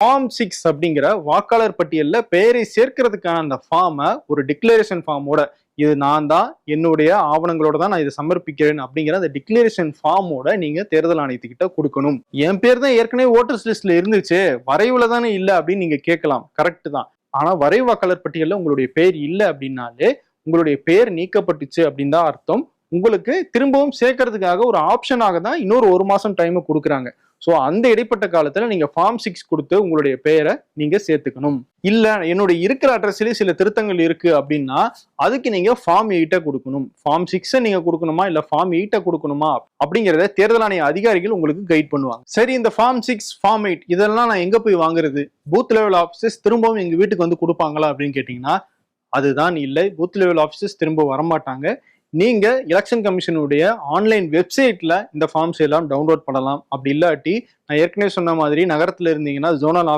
Form six அப்படிங்கிற வாக்காளர் பட்டியலில் பெயரை சேர்க்கிறதுக்கான அந்த ஃபார்மை ஒரு டிக்ளரேஷன் ஃபார்மோட இது நான் தான் என்னுடைய ஆவணங்களோட தான் நான் இதை சமர்ப்பிக்கிறேன் அப்படிங்கிற அந்த டிக்ளரேஷன் ஃபார்மோட நீங்க தேர்தல் ஆணையத்துக்கிட்ட கொடுக்கணும். என் பேர் தான் ஏற்கனவே ஓட்டர்ஸ் லிஸ்ட்ல இருந்துச்சு வரைவுல தானே இல்லை அப்படின்னு நீங்க கேட்கலாம். கரெக்ட் தான். ஆனா வரைவு வாக்காளர் பட்டியலில் உங்களுடைய பேர் இல்லை அப்படின்னாலே உங்களுடைய பேர் நீக்கப்பட்டுச்சு அப்படின்னு தான் அர்த்தம். உங்களுக்கு திரும்பவும் சேர்க்கறதுக்காக ஒரு ஆப்ஷனாக தான் இன்னொரு ஒரு மாசம் டைமை கொடுக்குறாங்க. ஸோ அந்த இடைப்பட்ட காலத்தில் நீங்கள் ஃபார்ம் சிக்ஸ் கொடுத்து உங்களுடைய பெயரை நீங்கள் சேர்த்துக்கணும். இல்லை என்னுடைய இருக்கிற அட்ரஸ்லேயே சில திருத்தங்கள் இருக்குது அப்படின்னா அதுக்கு நீங்கள் ஃபார்ம் எயிட்டை கொடுக்கணும். ஃபார்ம் சிக்ஸை நீங்கள் கொடுக்கணுமா? இல்லை ஃபார்ம் எயிட்டை கொடுக்கணுமா? அப்படிங்கிறத தேர்தல் ஆணைய அதிகாரிகள் உங்களுக்கு கைட் பண்ணுவாங்க. சரி இந்த ஃபார்ம் சிக்ஸ் ஃபார்ம் எயிட் இதெல்லாம் நான் எங்கே போய் வாங்குறது? பூத் லெவல் ஆஃபீஸஸ் திரும்பவும் எங்கள் வீட்டுக்கு வந்து கொடுப்பாங்களா அப்படின்னு கேட்டிங்கன்னா அதுதான் இல்லை. பூத் லெவல் ஆஃபீஸஸ் திரும்ப வரமாட்டாங்க. நீங்க எலெக்ஷன் கமிஷனுடைய ஆன்லைன் வெப்சைட்ல இந்த ஃபார்ம்ஸ் எல்லாம் டவுன்லோட் பண்ணலாம். அப்படி இல்லாட்டி நான் ஏற்கனவே சொன்ன மாதிரி நகரத்துல இருந்தீங்கன்னா ஜோனல்